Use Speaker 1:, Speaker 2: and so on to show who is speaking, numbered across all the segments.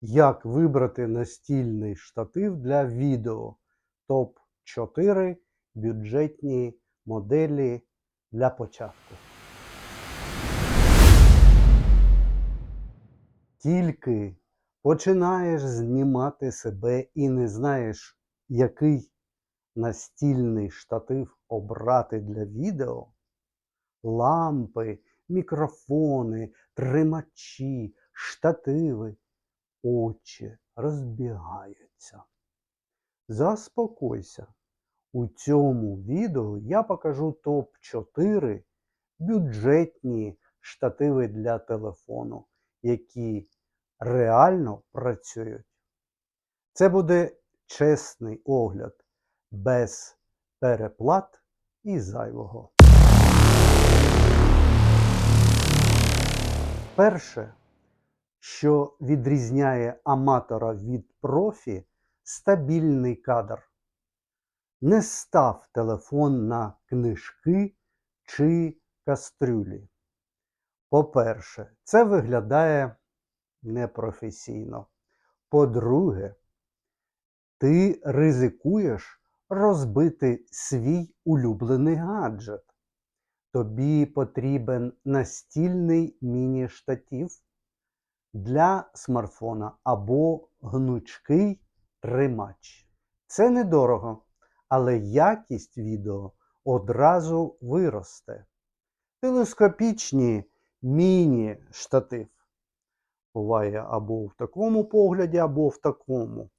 Speaker 1: Як вибрати настільний штатив для відео? Топ-4 бюджетні моделі для початку. Тільки починаєш знімати себе і не знаєш, який настільний штатив обрати для відео. Лампи, мікрофони, тримачі, штативи очі розбігаються. Заспокойся. У цьому відео я покажу топ-4 бюджетні штативи для телефону, які реально працюють. Це буде чесний огляд, без переплат і зайвого. Перше, що відрізняє аматора від профі стабільний кадр. Не став телефон на книжки чи кастрюлі. По-перше, це виглядає непрофесійно. По-друге, ти ризикуєш розбити свій улюблений гаджет. Тобі потрібен настільний міні-штатив для смартфона або гнучкий тримач. Це недорого, але якість відео одразу виросте. Телескопічні міні-штатив буває або в такому погляді, або в такому.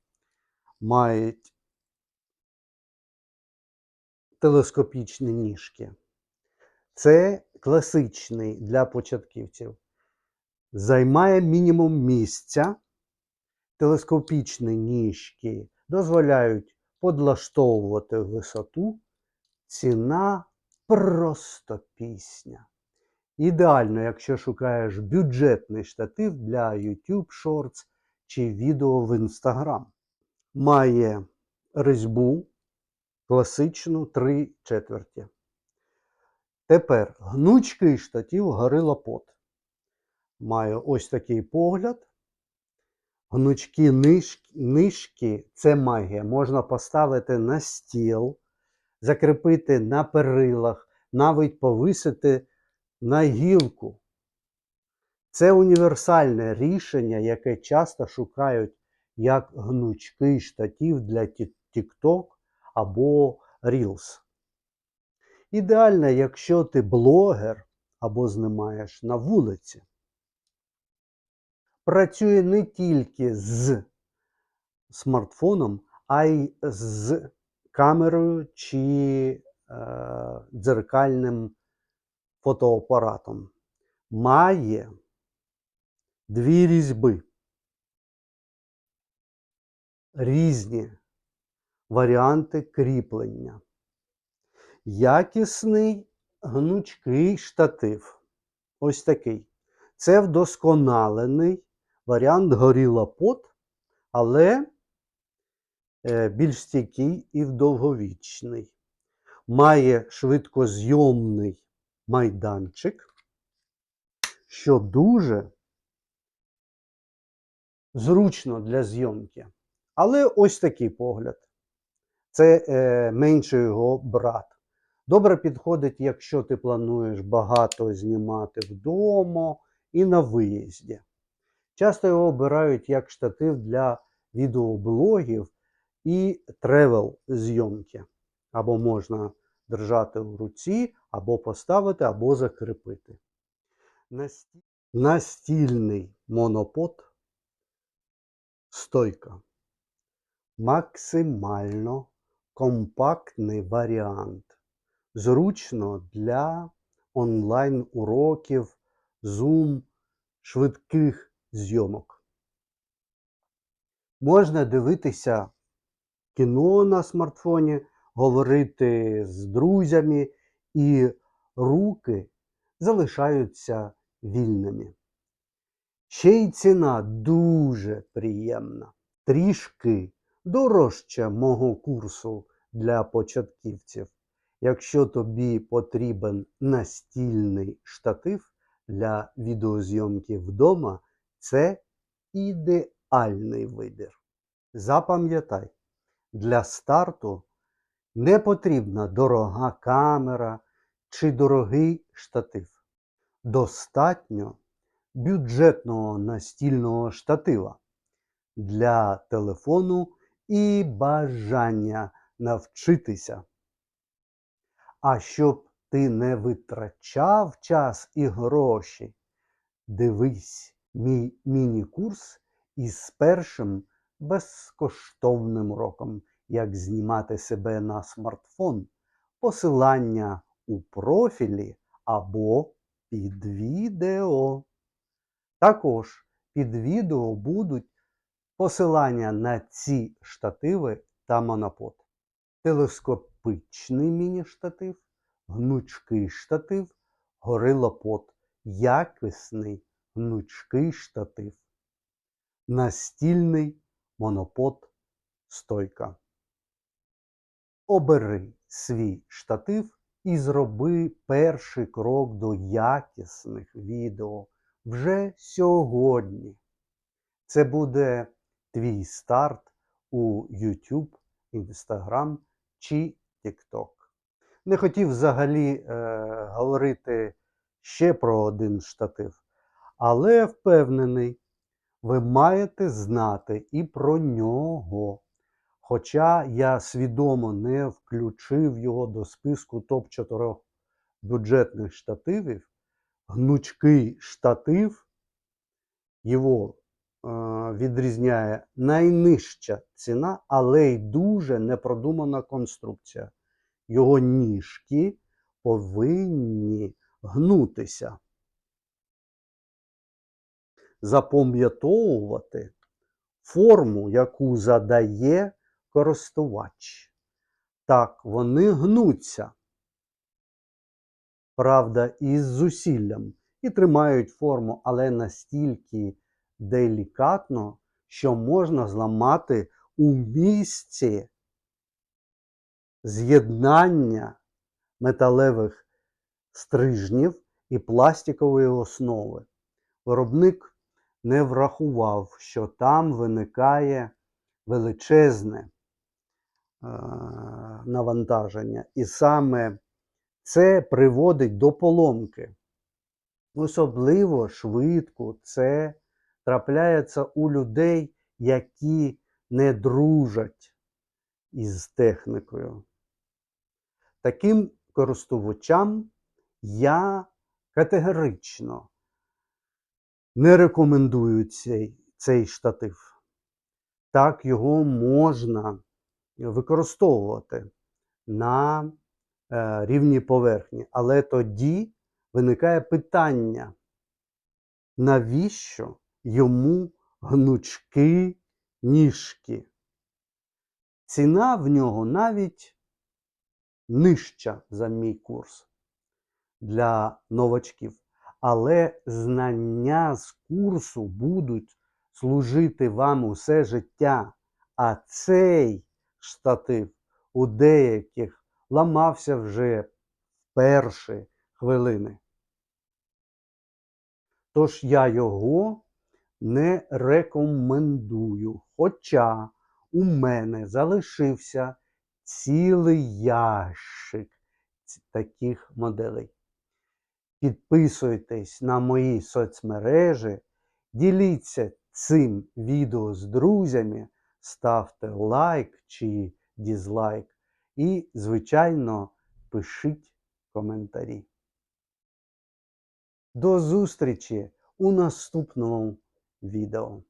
Speaker 1: Мають телескопічні ніжки. Це класичний для початківців займає мінімум місця. Телескопічні ніжки дозволяють подлаштовувати висоту. Ціна просто пісня. Ідеально, якщо шукаєш бюджетний штатив для YouTube Shorts чи відео в Instagram. Має різьбу класичну 3 четверті. Тепер гнучкий штатив Gorilla Pod має ось такий погляд. Гнучкі нишки, це магія. Можна поставити на стіл, закріпити на перилах, навіть повисити на гілку. Це універсальне рішення, яке часто шукають як гнучкий штатів для TikTok або Reels. Ідеально, якщо ти блогер або знімаєш на вулиці працює не тільки з смартфоном, а й з камерою чи е, дзеркальним фотоапаратом. Має дві різьби. Різні варіанти кріплення. Якісний гнучкий штатив. Ось такий. Це вдосконалений варіант горіла пот, але е, більш стійкий і довговічний. Має швидкозйомний майданчик, що дуже зручно для зйомки. Але ось такий погляд. Це е, менший його брат. Добре підходить, якщо ти плануєш багато знімати вдома і на виїзді. Часто його обирають як штатив для відеоблогів і тревел зйомки. Або можна держати в руці, або поставити, або закріпити. Настільний монопод стойка. Максимально компактний варіант. Зручно для онлайн-уроків, Zoom, швидких зйомок. Можна дивитися кіно на смартфоні, говорити з друзями, і руки залишаються вільними. Ще й ціна дуже приємна. Трішки дорожча мого курсу для початківців. Якщо тобі потрібен настільний штатив для відеозйомки вдома, це ідеальний вибір. Запам'ятай, для старту не потрібна дорога камера чи дорогий штатив. Достатньо бюджетного настільного штатива для телефону і бажання навчитися. А щоб ти не витрачав час і гроші, дивись мій міні-курс із першим безкоштовним уроком, як знімати себе на смартфон, посилання у профілі або під відео. Також під відео будуть посилання на ці штативи та монопод. Телескопичний міні-штатив, гнучкий штатив, горилопод, якісний гнучкий штатив, настільний монопод стойка. Обери свій штатив і зроби перший крок до якісних відео вже сьогодні. Це буде твій старт у YouTube, Instagram чи TikTok. Не хотів взагалі е, говорити ще про один штатив, але впевнений, ви маєте знати і про нього. Хоча я свідомо не включив його до списку топ-4 бюджетних штативів, гнучкий штатив його е, відрізняє найнижча ціна, але й дуже непродумана конструкція. Його ніжки повинні гнутися. Запам'ятовувати форму, яку задає користувач. Так, вони гнуться. Правда, із зусиллям і тримають форму, але настільки делікатно, що можна зламати у місці з'єднання металевих стрижнів і пластикової основи. Виробник не врахував, що там виникає величезне е, навантаження, і саме це приводить до поломки. Особливо швидко це трапляється у людей, які не дружать із технікою. Таким користувачам я категорично не рекомендую цей, цей штатив. Так, його можна використовувати на е, рівні поверхні. Але тоді виникає питання, навіщо йому гнучки ніжки? Ціна в нього навіть нижча за мій курс для новачків. Але знання з курсу будуть служити вам усе життя. А цей штатив у деяких ламався вже в перші хвилини. Тож я його не рекомендую. Хоча у мене залишився цілий ящик таких моделей. Підписуйтесь на мої соцмережі, діліться цим відео з друзями, ставте лайк чи дізлайк і, звичайно, пишіть коментарі. До зустрічі у наступному відео.